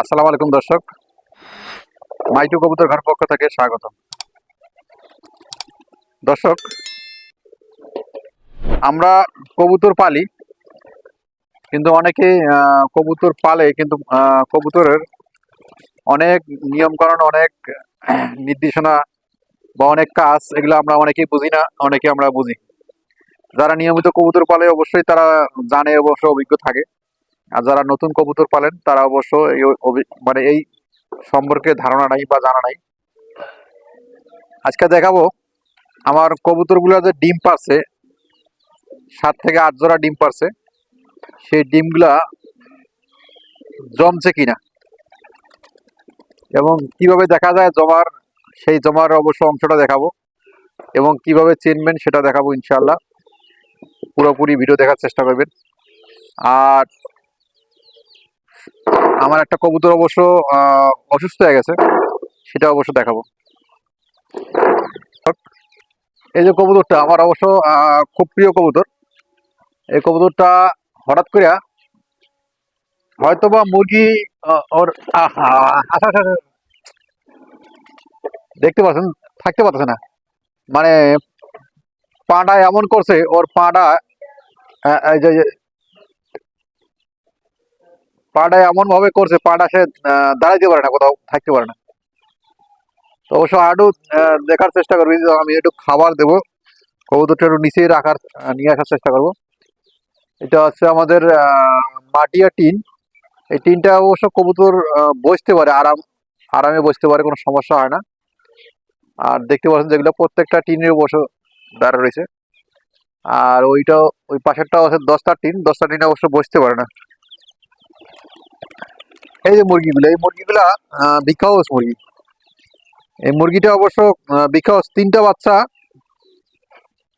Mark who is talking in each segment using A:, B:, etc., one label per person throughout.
A: আসসালামু আলাইকুম, দর্শক। মাইটু কবুতর ঘর পক্ষ থেকে স্বাগত দর্শক, আমরা কবুতর পালি, কিন্তু অনেকে কবুতর পালে, কিন্তু কবুতরের অনেক নিয়মকানুন, অনেক নির্দেশনা বা অনেক কাজ, এগুলো আমরা অনেকেই বুঝি না অনেকে আমরা বুঝি। যারা নিয়মিত কবুতর পালে, অবশ্যই তারা জানে, অবশ্য অভিজ্ঞ থাকে। আর যারা নতুন কবুতর পালেন, তারা অবশ্য এই মানে এই সম্পর্কে ধারণা নাই বা জানা নাই। আজকে দেখাবো আমার কবুতরগুলো যে ডিম পারছে, সাত থেকে আট জোড়া ডিম পারছে। সেই ডিমগুলা জমছে কিনা এবং কীভাবে দেখা যায় জমার, সেই জমার অবশ্য অংশটা দেখাবো এবং কীভাবে চিনবেন সেটা দেখাবো ইনশাল্লাহ পুরোপুরি ভিডিও দেখার চেষ্টা করবেন। আর আমার একটা কবুতর অবশ্য অসুস্থ হয়ে গেছে। সেটা অবশ্য দেখাবো। এই যে কবুতরটা আমার অবশ্য খুব প্রিয় কবুতর। এই কবুতরটা হঠাৎ করে হয়তোবা মুরগি আহ, ওর। দেখতে পাচ্ছেন? থাকতে পারতেছে না। মানে পাটা এমন করছে ওর পাটা পাটা এমন ভাবে করছে পাটা সে দাঁড়াইতে পারে না, কোথাও থাকতে পারে না। তো অবশ্য আরও দেখার চেষ্টা করবি আমি একটু খাবার দেবো, কবুতরটা একটু নিচেই রাখার নিয়ে আসার চেষ্টা করব। এটা হচ্ছে আমাদের মাটিয়া টিন। এই টিনটা অবশ্য কবুতর বসতে পারে, আরাম, আরামে বসতে পারে, কোনো সমস্যা হয় না। আর দেখতে পাচ্ছেন যেগুলো প্রত্যেকটা টিনের অবশ্য দাঁড়া রয়েছে। আর ওইটা ওই পাশেরটা হচ্ছে দশটা টিন, দশটা টিনে অবশ্য বসতে পারে না। এই যে মুরগিগুলো, এই মুরগিগুলা বিকাউস মুরগি। এই মুরগিটা অবশ্য বিকাউস তিনটা বাচ্চা।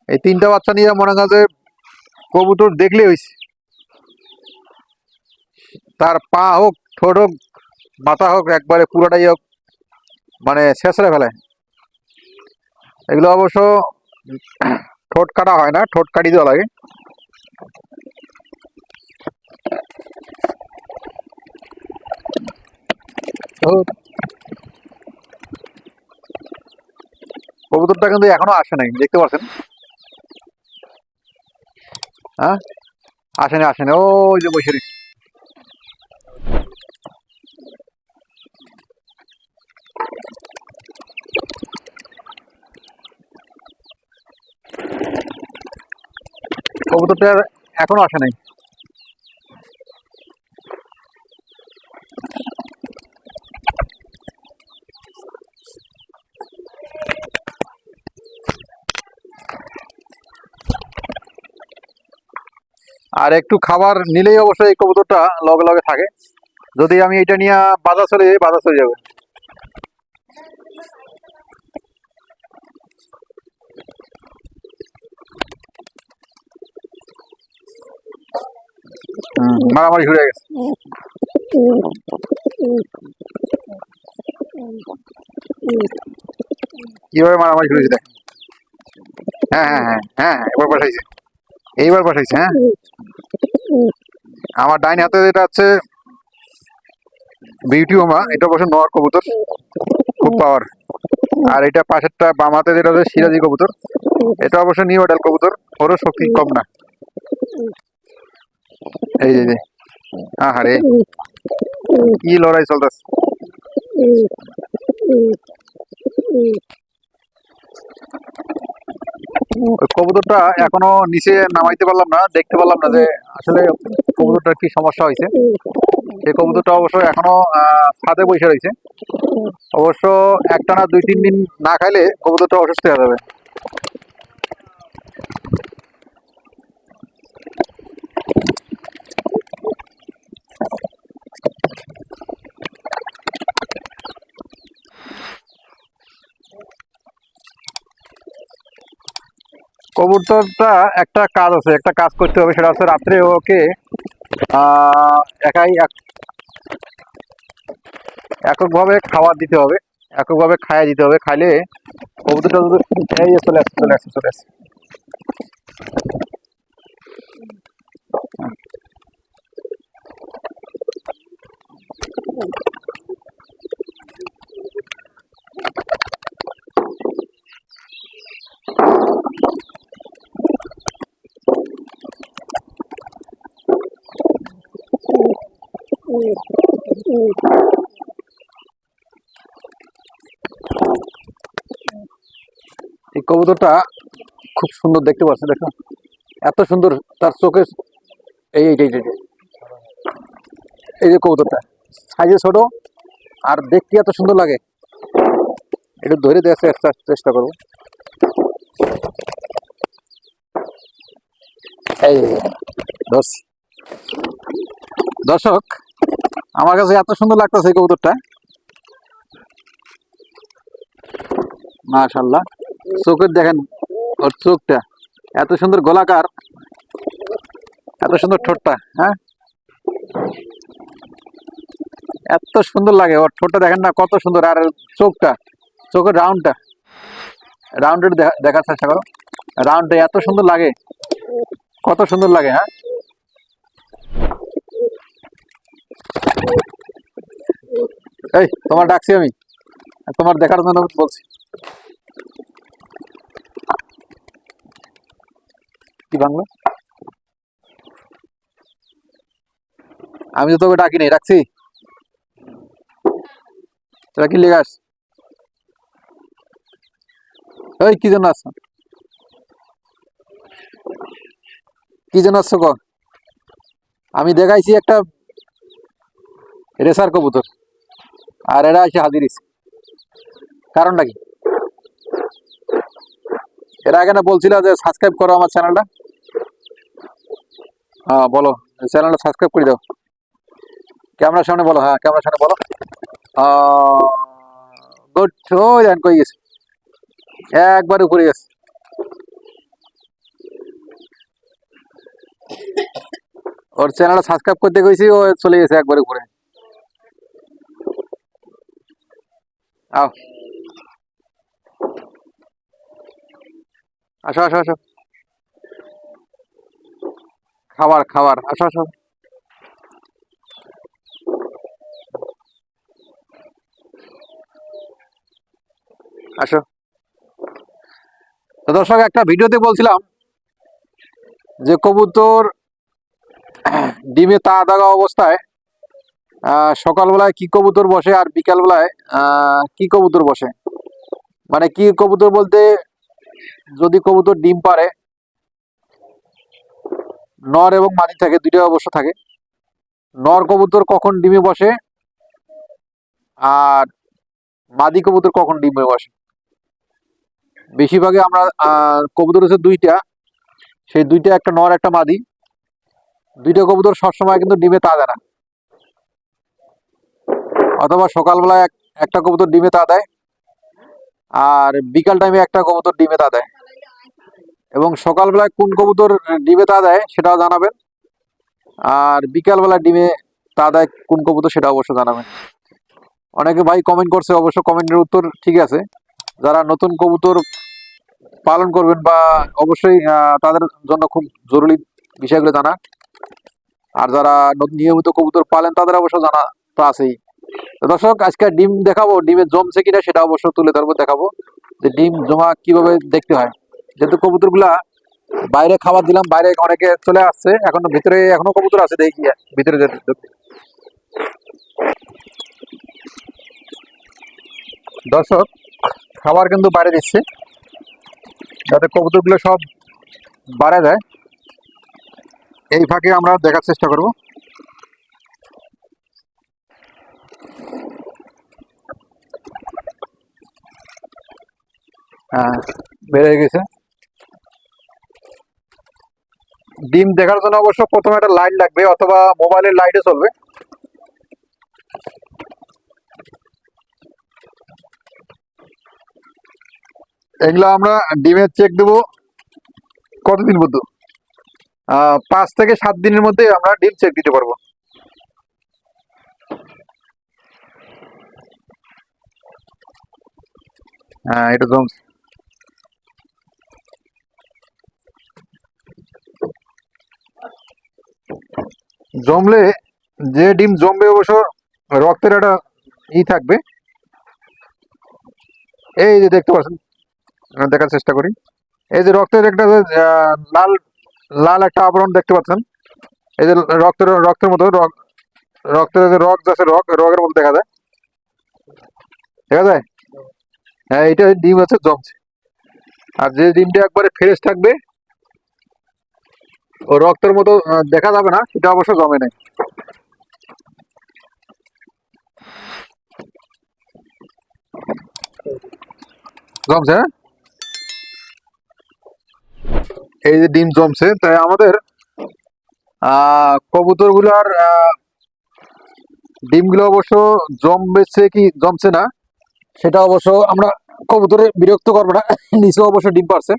A: এই তিনটা বাচ্চা নিয়ে মনে যে কবুতর দেখলে হইছে। তার পা হোক, ঠোঁট হোক, মাথা হোক, একবারে পুরোটাই হোক মানে শেষরে ফেলে। এগুলো অবশ্য ঠোঁট কাটা হয় না, ঠোঁট কাটি দেওয়া লাগে। কবুতরটা কিন্তু এখনও আসে নাই, দেখতে পাচ্ছেন হ্যাঁ? আসেনি আসেনি ওই যে বসে। কবুতরটা এখনও আসে নাই। আর একটু খাবার নিলেই অবশ্যই এই কবুতরটা লগে লগে থাকে। যদি আমি এটা নিয়ে বাজার চলে যাই বাজার চলে যাবে। মারামারি ঘুরে গেছে। কীভাবে মারামারি ঘুরেছে দেখ হ্যাঁ হ্যাঁ হ্যাঁ হ্যাঁ হ্যাঁ, এবার পাঠাইছে। এইবার পাঠাইছে হ্যাঁ? আমার ডাইন হাতে যেটা আছে বিউটি ওমা এটা অবশ্য নর কবুতর, খুব পাওয়ার আর এটা পাশেরটা বাম হাতে যেটা আছে, সিরাজি কবুতর, এটা অবশ্য নিউ অডাল কবুতর, ওরও শক্তি কম না। এই যে আহারে, কি লড়াই চলতেছে। ওই কবুতরটা এখনও নিচে নামাইতে পারলাম না, দেখতে পারলাম না যে আসলে কবুতরটার কি সমস্যা হয়েছে। সেই কবুতরটা অবশ্য এখনও ছাদে বসে রয়েছে। অবশ্য একটা না দুই তিন দিন না খাইলে কবুতরটা অসুস্থ হয়ে যাবে। কবুতরটা একটা কাজ আছে, একটা কাজ করতে হবে, সেটা হচ্ছে রাত্রে ওকে একাই এক- এককভাবে খাবার দিতে হবে, এককভাবে খাইয়ে দিতে হবে, খাইলে কবুতরটা যদি এই যে চলে আসছে চলে আসছে চলে আসছে। এই কবুতরটা খুব সুন্দর দেখতে পাচ্ছি দেখো এত সুন্দর তার চোখে এই এই যে কবুতরটা সাইজে ছোট আর দেখতে এত সুন্দর লাগে একটু ধরে দেওয়ার চেষ্টা চেষ্টা করব এই দর্শক আমার কাছে এত সুন্দর লাগতেছে এই কবুতরটা। মাশাল্লাহ চোখের দেখেন, ওর চোখটা। এত সুন্দর গোলাকার, এত সুন্দর ঠোঁটটা হ্যাঁ? এত সুন্দর লাগে, ওর ঠোঁটটা দেখেন না কত সুন্দর, আর চোখটা, চোখের রাউন্ডটা। রাউন্ডের দেখার চেষ্টা করো। রাউন্ডটা এত সুন্দর লাগে, কত সুন্দর লাগে হ্যাঁ? এই, তোমার ডাকছি আমি। তোমার দেখার জন্য বলছি। কি বাংলা? আমি তো তোকে ডাকি নাই রাখছি তোরা কি লেগে আস ওই কি জন্য আসছো? কি জন্য আসছো ক? আমি দেখাইছি একটা রেসার কবুতর। আর এরা আছে হাজির কারণটা কি? এরা এখানে বলছিল যে সাবস্ক্রাইব করো আমার চ্যানেলটা হ্যাঁ বলো। চ্যানেলটা সাবস্ক্রাইব করে দাও। ক্যামেরার সামনে বলো। হ্যাঁ ক্যামেরার সামনে বলো। গুড দেন কই গেছে। একবার উপরে গেছে। ওর চ্যানেলটা সাবস্ক্রাইব করতে গেছি ও চলে গেছে একবার উপরে। আও। আসো আসো আসো। খাবার খাবার, আসো আসো। আসো। তো দর্শক, একটা ভিডিওতে বলছিলাম যে কবুতর ডিমে তা দাগা অবস্থায় সকালবেলায় কি কবুতর বসে আর বিকালবেলায় কি কবুতর বসে? মানে কি কবুতর বলতে, যদি কবুতর ডিম পারে, নর এবং মাদি থাকে দুইটা অবশ্য থাকে। নর কবুতর কখন ডিমে বসে আর মাদি কবুতর কখন ডিমে বসে? বেশিরভাগই আমরা কবুতর হচ্ছে দুইটা। সেই দুইটা একটা নর, একটা মাদি। দুইটা কবুতর সবসময় কিন্তু ডিমে তা না। অথবা সকালবেলায় এক- একটা কবুতর ডিমে তা দেয়, আর বিকাল টাইমে একটা কবুতর ডিমে তা দেয়। এবং সকালবেলায় কোন কবুতর ডিমে তা দেয় সেটাও জানাবেন, আর বিকালবেলায় ডিমে তা দেয় কোন কবুতর সেটা অবশ্য জানাবেন। অনেকে ভাই কমেন্ট করছে, অবশ্য কমেন্টের উত্তর ঠিক আছে। যারা নতুন কবুতর পালন করবেন বা অবশ্যই তাদের জন্য খুব জরুরি বিষয়গুলো জানা। আর যারা নিয়মিত কবুতর পালেন তাদের অবশ্য জানা তো আছেই। দর্শক, আজকে ডিম দেখাবো ডিমে জমছে কিনা সেটা অবশ্য তুলে ধরবো, দেখাবো যে ডিম জমা কীভাবে দেখতে হয়। যেহেতু কবুতর বাইরে খাবার দিলাম, বাইরে অনেকে চলে আসছে, এখনও ভিতরে, এখনও কবুতর আছে দেখি, ভিতরে। দর্শক, খাবার কিন্তু বাইরে দিচ্ছে, যাতে কবুতরগুলো সব বাড়ে যায় এই ফাঁকে আমরা দেখার চেষ্টা করব। হ্যাঁ বেড়ে গেছে। ডিম দেখার জন্য অবশ্য প্রথমে একটা লাইট লাগবে অথবা মোবাইলের লাইটে চলবে। এগুলো আমরা ডিমের চেক দেবো। কতদিন আহ, পাঁচ থেকে সাত দিনের মধ্যে আমরা ডিম চেক দিতে পারব। এটা জম জমলে যে ডিম জমবে অবশ্য রক্তের একটা ই থাকবে. এই যে দেখতে পাচ্ছেন দেখার চেষ্টা করি। এই যে রক্তের একটা লাল লাল একটা আবরণ দেখতে পাচ্ছেন। এই যে রক্তের রক্তের মতো রক রক্তের যে রক আছে রক রকের মতো দেখা যায়। দেখা যায়? হ্যাঁ এটা ডিম আছে, জমছে। আর যে ডিমটা একবারে ফ্রেশ থাকবে, ও রক্তের মতো দেখা যাবে না, সেটা অবশ্য জমে নাই। জমছে হ্যাঁ? এই যে ডিম জমছে, তাই আমাদের কবুতরগুলার ডিমগুলো অবশ্য জমবেছে কি, জমছে না। সেটা অবশ্য আমরা কবুতরে বিরক্ত করব না নিচে অবশ্য ডিম পারছে।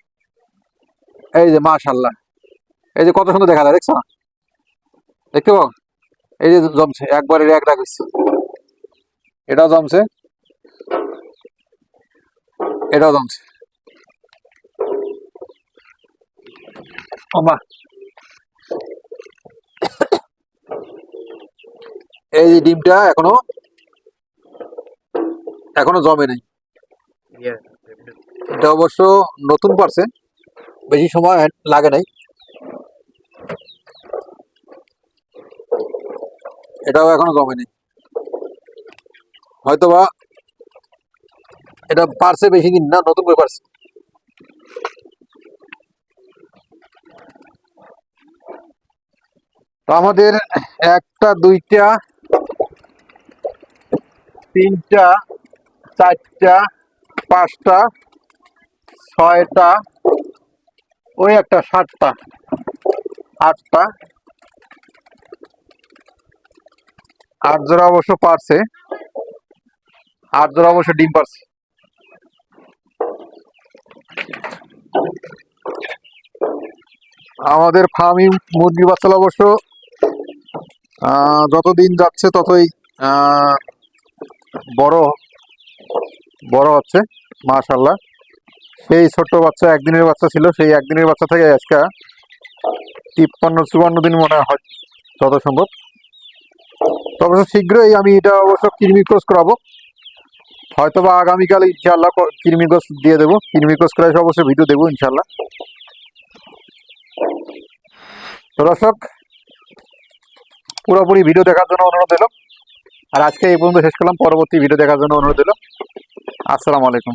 A: এই যে মাশাল্লাহ এই যে কত সুন্দর দেখা যায়, দেখছ দেখতে পাও? এই যে জমছে, একবারে এক হচ্ছে। এটাও জমছে। এটাও জমছে। এই যে ডিমটা এখনও এখনও জমে নেই। এটা অবশ্য নতুন পারছে বেশি সময় লাগে নাই। এটাও এখনও জমে নেই। হয়তোবা এটা পারছে বেশি দিন না নতুন করে পারছে। তো আমাদের একটা দুইটা তিনটা চারটা, পাঁচটা, ছয়টা, ওই একটা সাতটা, আটটা। আট জোড়া অবশ্য পারছে। আট জোড়া অবশ্য ডিম পারছে। আমাদের ফার্মি মুরগির বাচ্চা অবশ্য যত দিন যাচ্ছে ততই বড় বড় হচ্ছে মাশাল্লাহ সেই ছোট্ট বাচ্চা একদিনের বাচ্চা ছিল, সেই একদিনের বাচ্চা থেকে আজকে তিপ্পান্ন, চুয়ান্ন দিন মনে হয় যত সম্ভব। তো অবশ্য শীঘ্রই আমি এটা অবশ্য কৃমি কোর্স করাবো। হয়তো বা আগামীকাল ইনশাল্লাহ কৃমি কোর্স দিয়ে দেবো। কৃমি কোর্স করে এসে অবশ্যই ভিডিও দেবো ইনশাল্লাহ তো দর্শক, পুরোপুরি ভিডিও দেখার জন্য অনুরোধ এলো আর আজকে এই পর্যন্ত শেষ করলাম। পরবর্তী ভিডিও দেখার জন্য অনুরোধ দিল আসসালামু আলাইকুম।